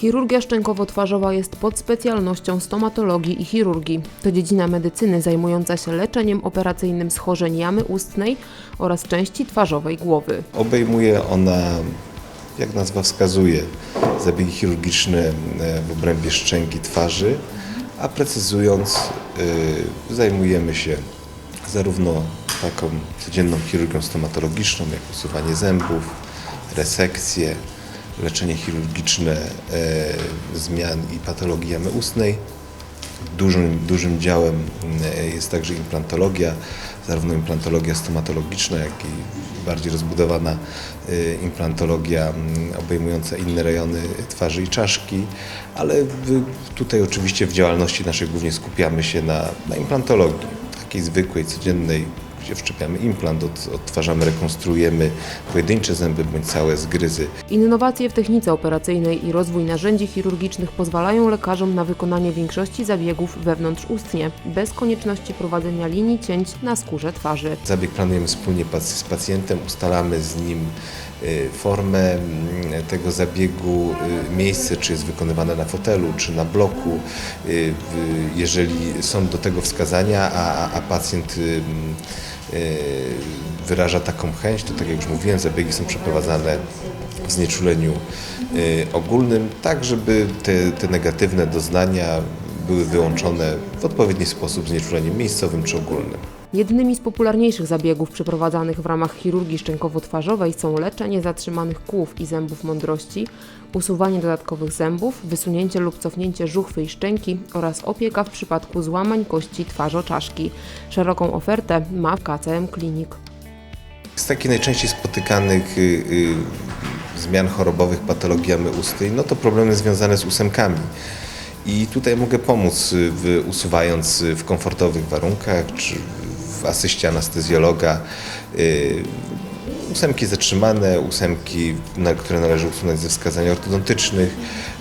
Chirurgia szczękowo-twarzowa jest podspecjalnością stomatologii i chirurgii. To dziedzina medycyny zajmująca się leczeniem operacyjnym schorzeń jamy ustnej oraz części twarzowej głowy. Obejmuje ona, jak nazwa wskazuje, zabiegi chirurgiczne w obrębie szczęki twarzy, a precyzując, y, zajmujemy się zarówno taką codzienną chirurgią stomatologiczną, jak usuwanie zębów, resekcje, leczenie chirurgiczne e, zmian i patologii jamy ustnej. Dużym, dużym działem e, jest także implantologia, zarówno implantologia stomatologiczna, jak i bardziej rozbudowana e, implantologia m, obejmująca inne rejony twarzy i czaszki, ale tutaj oczywiście w działalności naszej głównie skupiamy się na, na implantologii, takiej zwykłej, codziennej, gdzie wszczepiamy implant, od, odtwarzamy, rekonstruujemy pojedyncze zęby bądź całe zgryzy. Innowacje w technice operacyjnej i rozwój narzędzi chirurgicznych pozwalają lekarzom na wykonanie większości zabiegów wewnątrzustnie, bez konieczności prowadzenia linii cięć na skórze twarzy. Zabieg planujemy wspólnie z pacjentem, ustalamy z nim y, formę mm, tego zabiegu, y, miejsce, czy jest wykonywane na fotelu, czy na bloku. Y, Jeżeli są do tego wskazania, a, a- pacjent wyraża taką chęć, to tak jak już mówiłem, zabiegi są przeprowadzane w znieczuleniu y, ogólnym, tak żeby te, te negatywne doznania były wyłączone w odpowiedni sposób znieczuleniem miejscowym czy ogólnym. Jednymi z popularniejszych zabiegów przeprowadzanych w ramach chirurgii szczękowo-twarzowej są leczenie zatrzymanych kłów i zębów mądrości, usuwanie dodatkowych zębów, wysunięcie lub cofnięcie żuchwy i szczęki oraz opieka w przypadku złamań kości twarzoczaszki. Szeroką ofertę ma KCM Klinik. Z takich najczęściej spotykanych y, y, zmian chorobowych patologii jamy ustnej, no to problemy związane z ósemkami. I tutaj mogę pomóc, y, w, usuwając w komfortowych warunkach, czy asyście anestezjologa y, ósemki zatrzymane, ósemki, na, które należy usunąć ze wskazań ortodontycznych,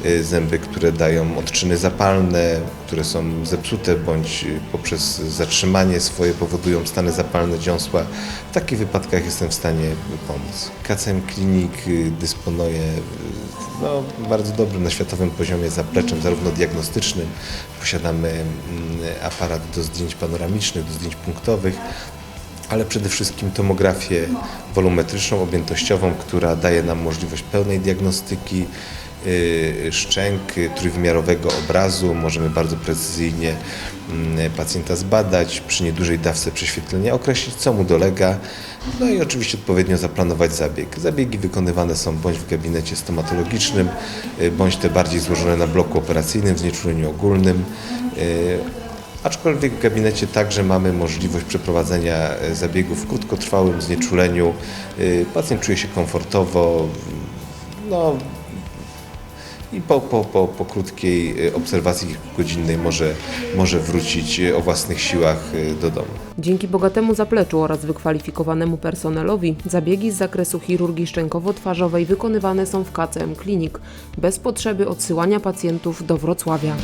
y, zęby, które dają odczyny zapalne, które są zepsute bądź y, poprzez zatrzymanie swoje powodują stany zapalne dziąsła. W takich wypadkach jestem w stanie pomóc. KCM Klinik dysponuje no, bardzo dobrym na światowym poziomie zapleczem, zarówno diagnostycznym. Posiadamy mm, aparat do zdjęć panoramicznych, do zdjęć punktowych, ale przede wszystkim tomografię wolumetryczną, objętościową, która daje nam możliwość pełnej diagnostyki szczęk, y, trójwymiarowego obrazu. Możemy bardzo precyzyjnie mm, pacjenta zbadać, przy niedużej dawce prześwietlenia określić, co mu dolega, no i oczywiście odpowiednio zaplanować zabieg. Zabiegi wykonywane są bądź w gabinecie stomatologicznym, y, bądź te bardziej złożone na bloku operacyjnym w znieczuleniu ogólnym. Y, Aczkolwiek w gabinecie także mamy możliwość przeprowadzenia zabiegu w krótkotrwałym znieczuleniu. Pacjent czuje się komfortowo. No, i po, po, po, po krótkiej e, obserwacji kilkugodzinnej może, może wrócić e, o własnych siłach e, do domu. Dzięki bogatemu zapleczu oraz wykwalifikowanemu personelowi zabiegi z zakresu chirurgii szczękowo-twarzowej wykonywane są w KCM Klinik bez potrzeby odsyłania pacjentów do Wrocławia.